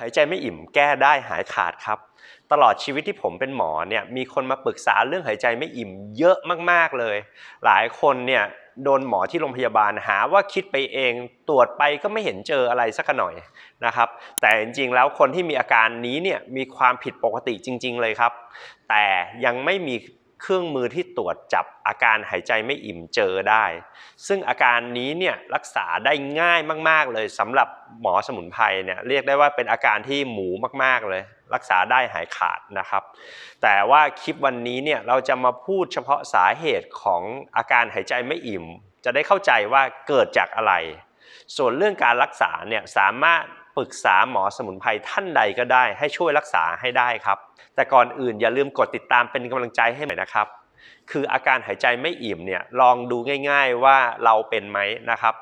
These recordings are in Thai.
หายใจไม่อิ่มแก้ได้หายขาดครับ ตลอดชีวิตที่ผมเป็นหมอเนี่ยมีคนมาปรึกษาเรื่องหายใจไม่อิ่มเยอะมาก ๆเลย หลายคนเนี่ยโดนหมอที่โรงพยาบาลหาว่าคิดไปเองตรวจไปก็ไม่เห็นเจออะไรสักหน่อยนะครับ แต่จริงๆแล้วคนที่มีอาการนี้เนี่ยมีความผิดปกติจริง ๆ เลยครับ แต่ยังไม่มี เครื่องมือที่ตรวจจับอาการหายใจไม่อิ่มเจอได้ ซึ่งอาการนี้เนี่ยรักษาได้ง่ายมาก ๆ เลยสำหรับหมอสมุนไพรเนี่ยเรียกได้ว่าเป็นอาการที่หมูมาก ๆ เลย รักษาได้หายขาดนะครับ แต่ว่าคลิปวันนี้เนี่ยเราจะมาพูดเฉพาะสาเหตุของอาการหายใจไม่อิ่ม จะได้เข้าใจว่าเกิดจากอะไร ส่วนเรื่องการรักษาเนี่ยสามารถ ปรึกษาหมอสมุนไพรท่านใดก็ได้ให้ช่วยรักษาให้ได้ครับ แต่ก่อนอื่นอย่าลืมกดติดตามเป็นกำลังใจให้หน่อยนะครับ คืออาการหายใจไม่อิ่มเนี่ยลองดูง่าย ๆว่าเราเป็นไหมนะครับ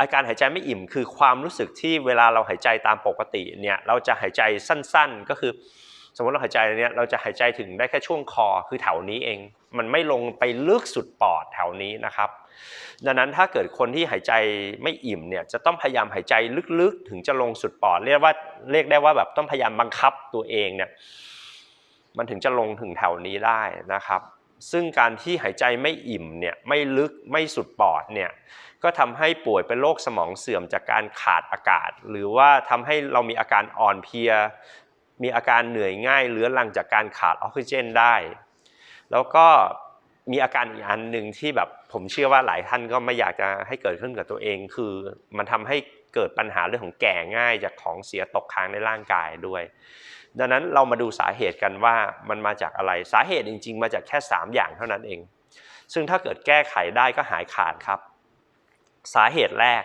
อาการหายใจไม่อิ่มคือความรู้สึกที่เวลาเราหายใจตามปกติเนี่ยเราจะหายใจสั้นๆก็คือ สมมติเราหายใจเนี่ยเราจะหายใจถึงได้แค่ช่วงคอคือแถวนี้เอง มันไม่ลงไปลึกสุดปอดแถวนี้นะครับ ดังนั้นถ้าเกิดคนที่หายใจไม่อิ่มเนี่ยจะต้องพยายามหายใจลึกๆ ถึงจะลงสุดปอด เรียกว่าเรียกได้ว่าแบบต้องพยายามบังคับตัวเองเนี่ยมันถึงจะลงถึงแถวนี้ได้นะครับ ซึ่งการที่หายใจไม่อิ่มเนี่ยไม่ลึกไม่สุดปอดเนี่ยก็ทำให้ป่วยเป็นโรคสมองเสื่อมจากการขาดอากาศ หรือว่าทำให้เรามีอาการอ่อนเพลีย มีอาการเหนื่อยง่ายเรื้อรังจากการขาดออกซิเจนได้ แล้วก็มีอาการอีกอันหนึ่งที่แบบผมเชื่อว่าหลายท่านก็ไม่อยากจะให้เกิดขึ้นกับตัวเอง คือมันทำให้เกิดปัญหาเรื่องของแก่ง่ายจากของเสียตกค้างในร่างกายด้วย ดังนั้นเรามาดูสาเหตุกันว่ามันมาจากอะไรสาเหตุจริง ๆ มาจากแค่ 3 อย่างเท่านั้นเอง ซึ่งถ้าเกิดแก้ไขได้ก็หายขาดครับ สาเหตุแรก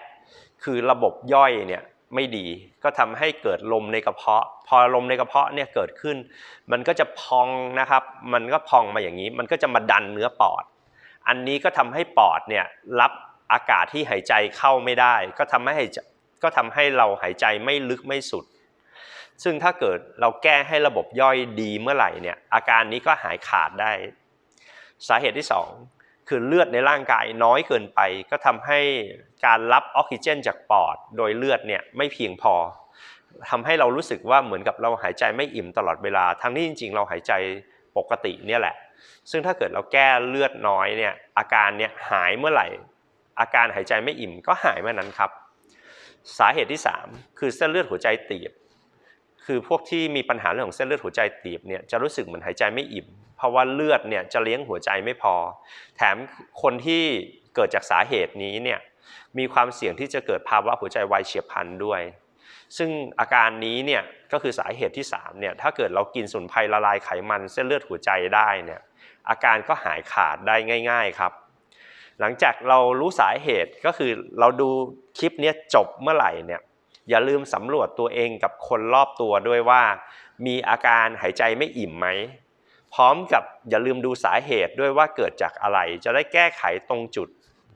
คือระบบย่อยเนี่ย ไม่ดี ก็ทำให้เกิดลมในกระเพาะ พอลมในกระเพาะเนี่ยเกิดขึ้น มันก็จะพองนะครับ มันก็พองมาอย่างนี้ มันก็จะมาดันเนื้อปอด อันนี้ก็ทำให้ปอดเนี่ยรับอากาศที่หายใจเข้าไม่ได้ ก็ทำให้ก็ทำให้เราหายใจไม่ลึกไม่สุด ซึ่งถ้าเกิดเราแก้ให้ระบบย่อยดีเมื่อไหร่เนี่ยอาการนี้ก็หายขาดได้ สาเหตุที่ 2 คือเลือดในร่างกายน้อยเกินไป ก็ทำให้การรับออกซิเจน จากปอด โดยเลือดเนี่ยไม่เพียงพอทำให้เรารู้สึกว่าเหมือนกับเราหายใจไม่อิ่มตลอดเวลา ทั้งที่จริง ๆ เราหายใจปกติเนี่ยแหละ ซึ่งถ้าเกิดเราแก้เลือดน้อยเนี่ยอาการเนี่ยหายเมื่อไหร่ อาการหายใจไม่อิ่มก็หายเมื่อนั้นครับ สาเหตุที่ 3 คือเส้นเลือดหัวใจตีบ คือพวกที่มีปัญหาเรื่องของเส้นเลือดหัวใจตีบเนี่ยจะรู้สึกเหมือนหายใจไม่อิ่ม เพราะว่าเลือดเนี่ยจะเลี้ยงหัวใจไม่พอ แถมคนที่เกิดจากสาเหตุนี้เนี่ยมีความเสี่ยงที่จะเกิดภาวะหัวใจวายเฉียบพลันด้วย ซึ่งอาการนี้เนี่ยก็คือสาเหตุที่3เนี่ยถ้าเกิดเรากินสุนไพรละลายไขมันเส้นเลือดหัวใจได้เนี่ยอาการก็หายขาดได้ง่าย ๆครับ หลังจากเรารู้สาเหตุก็คือเราดูคลิปนี้จบเมื่อไหร่เนี่ย อย่าลืมสำรวจตัวเองกับคนรอบตัวด้วยว่า มีอาการหายใจไม่อิ่มไหม พร้อมกับอย่าลืมดูสาเหตุด้วยว่าเกิดจากอะไร จะได้แก้ไขตรงจุด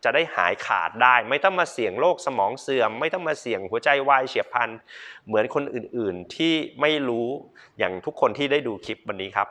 จะได้หายขาดได้ ไม่ต้องมาเสี่ยงโรคสมองเสื่อม ไม่ต้องมาเสี่ยงหัวใจวายเฉียบพลันเหมือนคนอื่นๆที่ไม่รู้อย่างทุกคนที่ได้ดูคลิปวันนี้ครับ